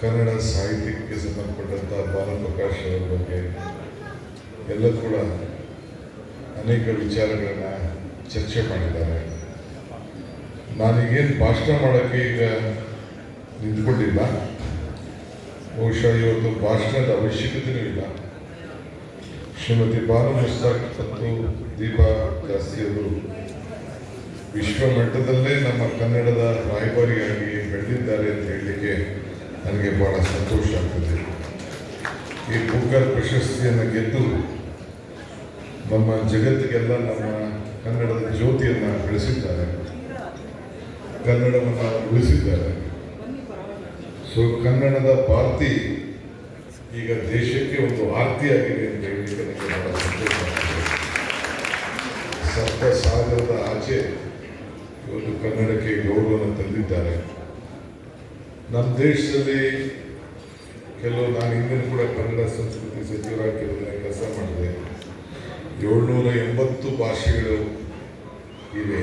ಕನ್ನಡ ಸಾಹಿತ್ಯಕ್ಕೆ ಸಂಬಂಧಪಟ್ಟಂಥ ಬಾಲಪ್ರಕಾಶ್ ಅವರ ಬಗ್ಗೆ ಎಲ್ಲ ಕೂಡ ಅನೇಕ ವಿಚಾರಗಳನ್ನು ಚರ್ಚೆ ಮಾಡಿದ್ದಾರೆ. ನಾನೀಗೇನು ಭಾಷಣ ಮಾಡೋಕ್ಕೆ ಈಗ ನಿಂತ್ಕೊಂಡಿಲ್ಲ. ಬಹುಶಃ ಇವತ್ತು ಭಾಷಣದ ಅವಶ್ಯಕತೆಯೂ ಇಲ್ಲ. ಶ್ರೀಮತಿ ಬಾನು ಮುಸ್ತಾಕ್ ಮತ್ತು ದೀಪಾ ಜಾಸ್ತಿ ಅವರು ವಿಶ್ವ ಮಟ್ಟದಲ್ಲೇ ನಮ್ಮ ಕನ್ನಡದ ರಾಯಭಾರಿಯಾಗಿ ನನಗೆ ಬಹಳ ಸಂತೋಷ ಆಗ್ತದೆ. ಈ ಪುಕ್ಕರ್ ಪ್ರಶಸ್ತಿಯನ್ನು ಗೆದ್ದು ನಮ್ಮ ಜಗತ್ತಿಗೆಲ್ಲ ನಮ್ಮ ಕನ್ನಡದ ಜ್ಯೋತಿಯನ್ನು ಬೆಳೆಸಿದ್ದಾರೆ ಕನ್ನಡವನ್ನು ಉಳಿಸಿದ್ದಾರೆ. ಸೊ ಕನ್ನಡದ ಭಾರತಿ ಈಗ ದೇಶಕ್ಕೆ ಒಂದು ಆರ್ತಿಯಾಗಿದೆ ಅಂತ ಹೇಳಲಿಕ್ಕೆ ನನಗೆ ಬಹಳ ಸಂತೋಷ ಆಗ್ತದೆ. ಸಪ್ತ ಸಾಗರದ ಆಚೆ ಇವತ್ತು ಕನ್ನಡಕ್ಕೆ ಗೌರವವನ್ನು ತಂದಿದ್ದಾರೆ. ನಮ್ಮ ದೇಶದಲ್ಲಿ ಕೆಲವು ನಾನು ಹಿಂದಿನ ಕೂಡ ಕನ್ನಡ ಸಂಸ್ಕೃತಿ ಸಚಿವರಾಗಿ ಕೆಲವು ಕೆಲಸ ಮಾಡಿದೆ. ಏಳ್ನೂರ ಎಂಬತ್ತು ಭಾಷೆಗಳು ಇವೆ.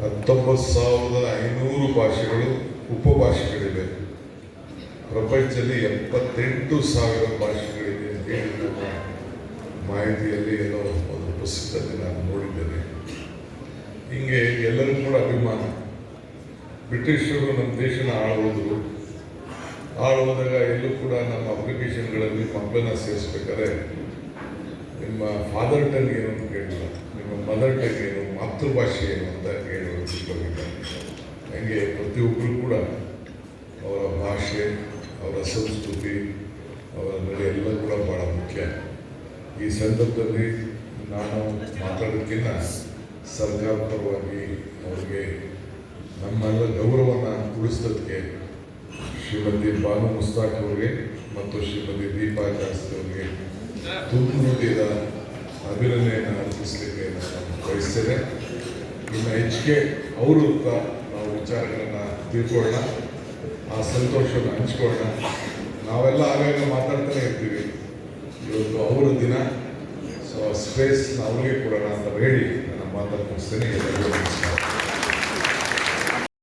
ಹತ್ತೊಂಬತ್ತು ಸಾವಿರದ ಐನೂರು ಭಾಷೆಗಳು ಉಪಭಾಷೆಗಳಿವೆ. ಪ್ರಪಂಚದಲ್ಲಿ ಎಪ್ಪತ್ತೆಂಟು ಸಾವಿರ ಭಾಷೆಗಳಿವೆ ಅಂತ ಹೇಳಿ ಮಾಹಿತಿಯಲ್ಲಿ ಏನೋ ಒಂದು ಪುಸ್ತಕದಲ್ಲಿ ನಾನು ನೋಡಿದ್ದೇನೆ ಹಿಂಗೆ ಎಲ್ಲರೂ ಕೂಡ ಅಭಿಮಾನ ಬ್ರಿಟಿಷರು ನಮ್ಮ ದೇಶನ ಆಳುವುದು. ಆಳೋದಾಗ ಎಲ್ಲೂ ಕೂಡ ನಮ್ಮ ಅಪ್ಲಿಕೇಶನ್ಗಳಲ್ಲಿ ಮಕ್ಕಳನ್ನ ಸೇರಿಸ್ಬೇಕಾದ್ರೆ ನಿಮ್ಮ ಫಾದರ್ ಟಂಗ್ ಏನು ಅಂತ ಕೇಳಿಲ್ಲ. ನಿಮ್ಮ ಮದರ್ ಟಂಗ್ ಏನು, ಮಾತೃಭಾಷೆ ಏನು ಅಂತ ಕೇಳುವ ಹಂಗೆ ಪ್ರತಿಯೊಬ್ಬರು ಕೂಡ ಅವರ ಭಾಷೆ, ಅವರ ಸಂಸ್ಕೃತಿ, ಅವರ ನಡೆ ಎಲ್ಲ ಕೂಡ ಭಾಳ ಮುಖ್ಯ. ಈ ಸಂದರ್ಭದಲ್ಲಿ ನಾನು ಮಾತಾಡೋದಕ್ಕಿಂತ ಸರ್ಕಾರ ಪರವಾಗಿ ಅವರಿಗೆ ನಮ್ಮೆಲ್ಲ ಗೌರವವನ್ನು ಉಳಿಸೋದಕ್ಕೆ ಶ್ರೀಮತಿ ಬಾನು ಮುಸ್ತಾಕ್ ಅವರಿಗೆ ಮತ್ತು ಶ್ರೀಮತಿ ದೀಪಾ ಅವರಿಗೆ ಹೃದಯದ ಅಭಿನಂದನೆಯನ್ನು ಅರ್ಪಿಸಲಿಕ್ಕೆ ನಾನು ಬಯಸ್ತೇನೆ. ಇನ್ನು ಹೆಚ್ಚಿಗೆ ಅವರು ಕೂಡ ನಾವು ವಿಚಾರಗಳನ್ನು ತಿಳ್ಕೊಳ್ಳೋಣ, ಆ ಸಂತೋಷವನ್ನು ಹಂಚ್ಕೊಳ್ಳೋಣ. ನಾವೆಲ್ಲ ಆಗಾಗ ಮಾತಾಡ್ತಾನೆ ಇರ್ತೀವಿ. ಇವತ್ತು ಅವರ ದಿನ ಸೊ ಸ್ಪೇಸ್ ಅವ್ರಿಗೆ ಕೊಡೋಣ ಅಂತ ಹೇಳಿ ನನ್ನ ಮಾತಾಡ್ತೇನೆ